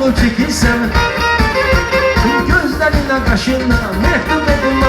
Oğlum çekilsem Gözlerinden kaşınma Mektup dedim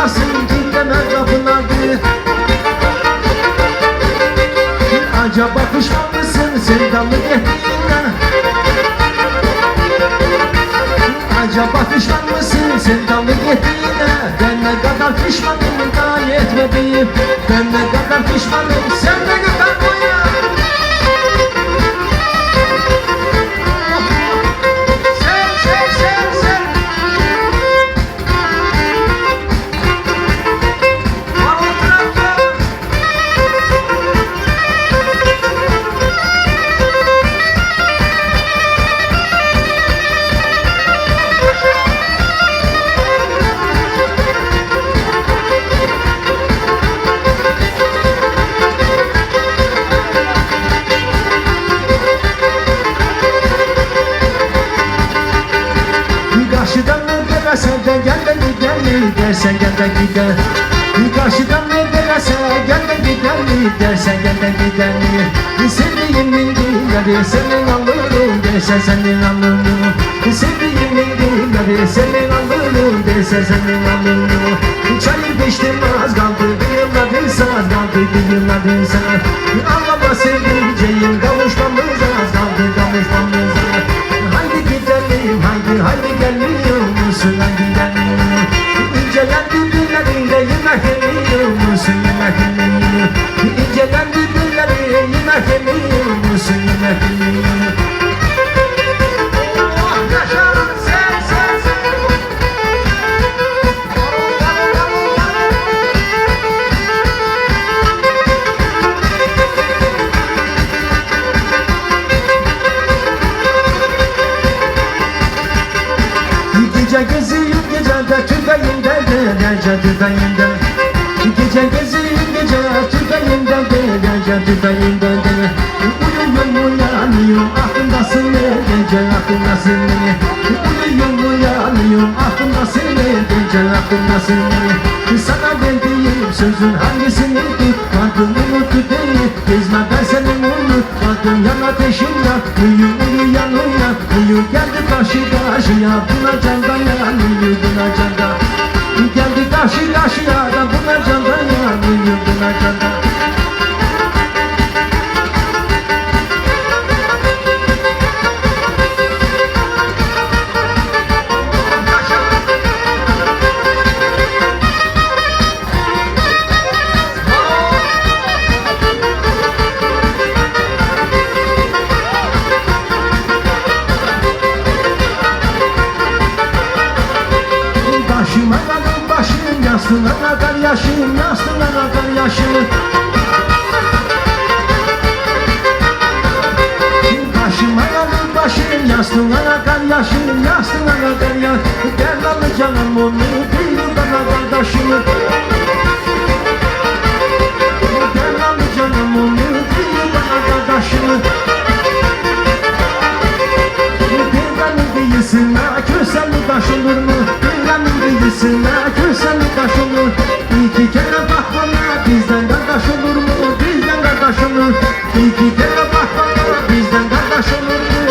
Duymasın kitleme kapıları Acaba pişman mısın sevdalı gittiğinden Acaba pişman mısın sevdalı gittiğine Ben ne kadar pişmanım daha yetmediğim Ben ne kadar pişmanım sen de gökhan gider mi dersen gel de gider mi Sevdiğimin dilleri senin alırım dersen senin alırım Sevdiğimin dilleri senin alırım dersen senin alırım Çayır içtim az kaldı bir yılların saz kaldı bir yılların saz Anlama sevdiceğim kavuşmamız az kaldı kavuşmamız az. Haydi gidelim haydi haydi gelmiyor musun haydi gelmiyor İncelen birbirleriyle yemek yemiyor musun tüfeğimde de Uyuyorum uyanıyorum aklımdasın ne gece aklımdasın ne Uyuyorum uyanıyorum aklımdasın ne gece aklımdasın ne Sana verdiğim sözün hangisini tut Vardım unuttu değil Gezme ben seni unutmadım. Yan ateşimde Uyu uyuyan uyan Uyu geldi karşı karşıya. Buna candan yan Uyu buna candan Geldi karşı karşıya da Buna candan yan Uyu buna candan Yastığına yastığına kadar yaşım Yastığına kadar ya Gel al canım onu, bil bana kardeşim Gel al canım onu, bil bana kardeşim Birden değilsin ha kösen mi taş olur mu? Birden değilsin ha kösen mi taş olur? İki kere bak bana bizden kardeş olur mu? Bizden kardeş olur İki kere bak bana bizden kardeş olur mu?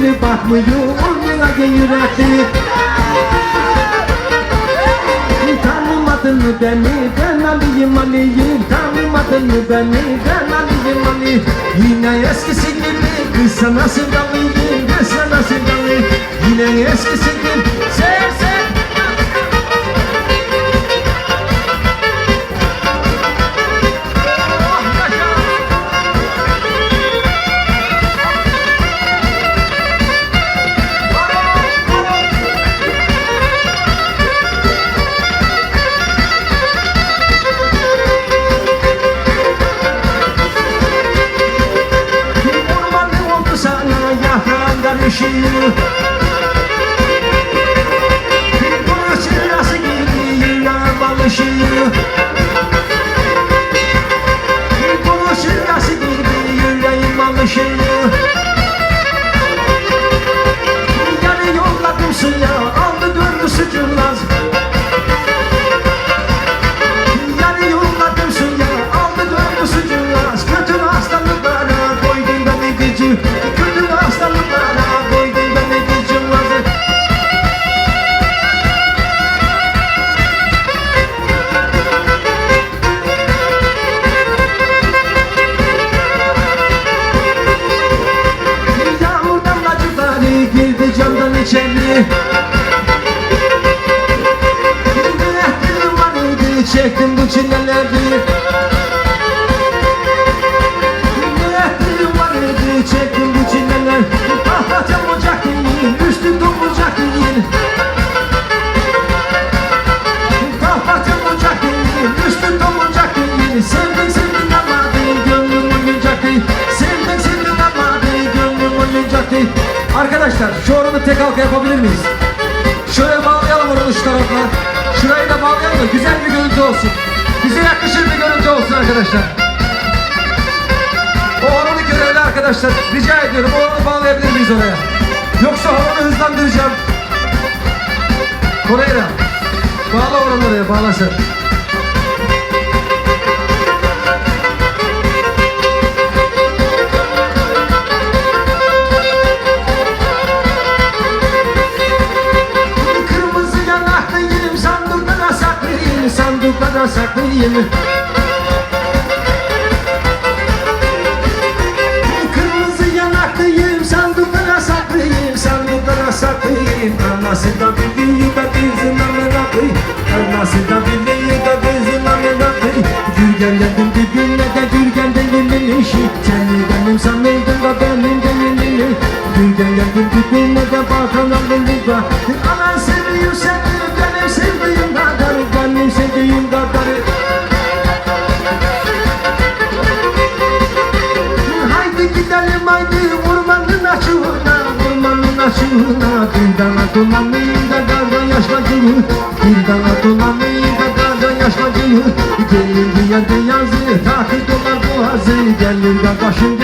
Geri bakmıyor oynadı yürekli Tanımadın mı beni? Ben alayım alayım Tanımadın mı beni? Ben alayım alayım Yine eskisi gibi kız sana sevdalıyım. Kız sana sevdalıyım. Yine eskisi gibi sev camdan içeri halka yapabilir miyiz? Şöyle bağlayalım oranı şu tarafla. Şurayı da bağlayalım da güzel bir görüntü olsun. Bize yakışır bir görüntü olsun arkadaşlar. O oranı görevli arkadaşlar. Rica ediyorum o oranı bağlayabilir miyiz oraya? Yoksa oranı hızlandıracağım. Torreira. Bağla oraya bağla sen. saklıyım sandıklara saklıyım Kırmızı yanaklıyım. Saklıyım sandıklara saklıyım Anası da açığına Bir dana dolanmayın da kardan yaşlacını Bir dana dolanmayın da kardan yaşlacını Gelir diye de yazı takip dolar boğazı. Gelir kardeşim gelir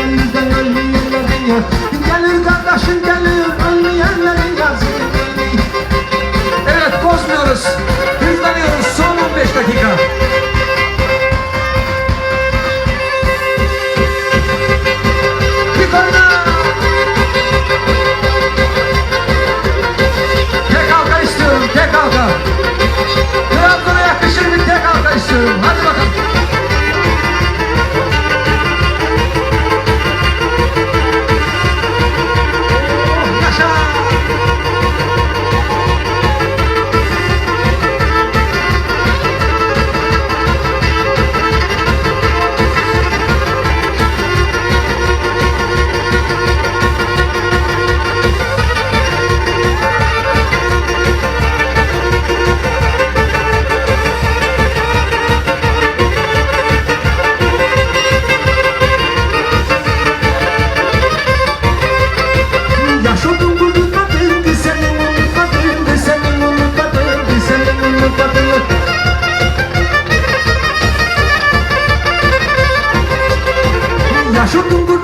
শুধু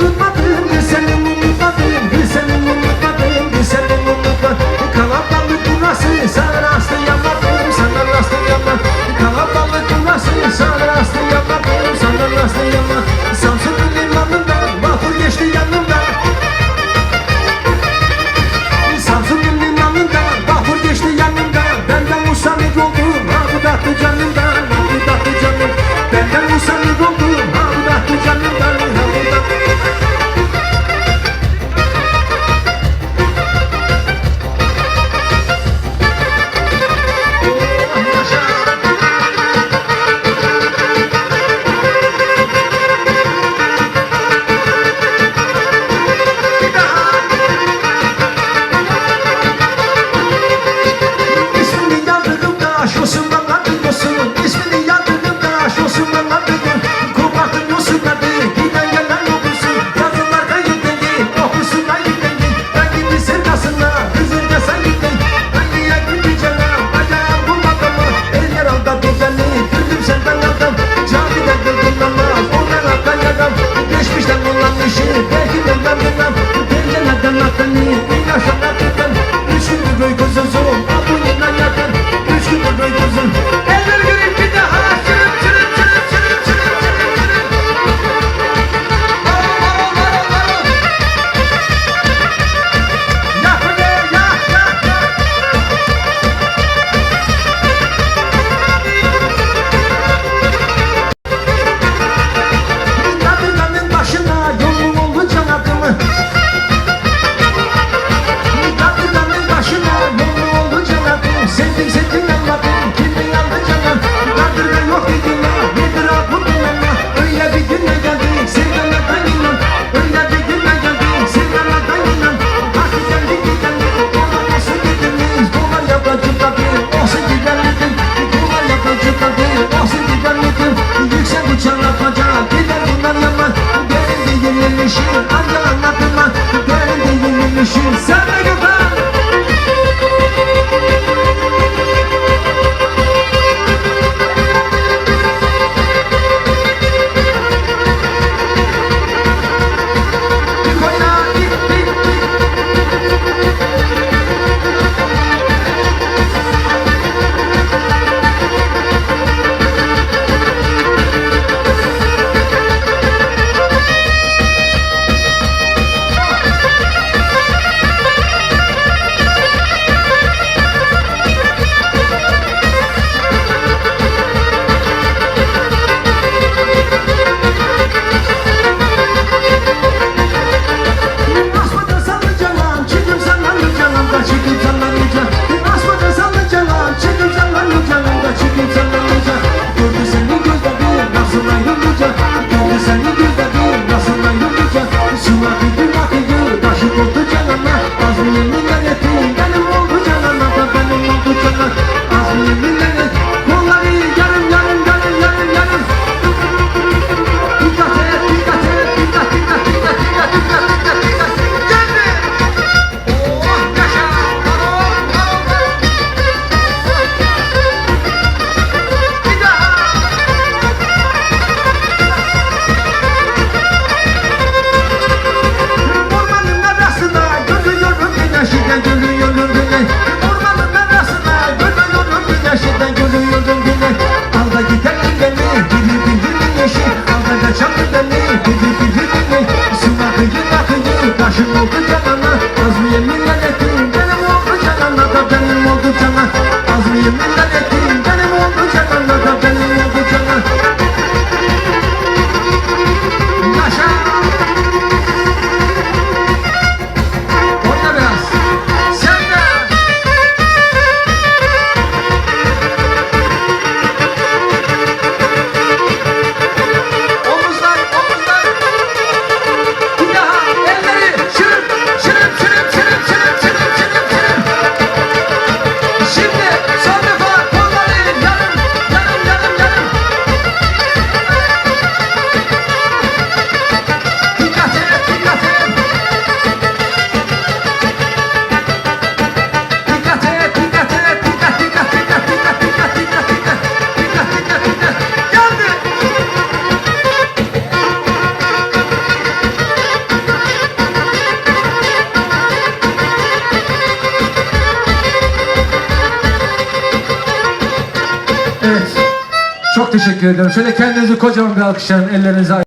Ederim. Şöyle kendinizi kocaman bir alkışlayın. Ellerinize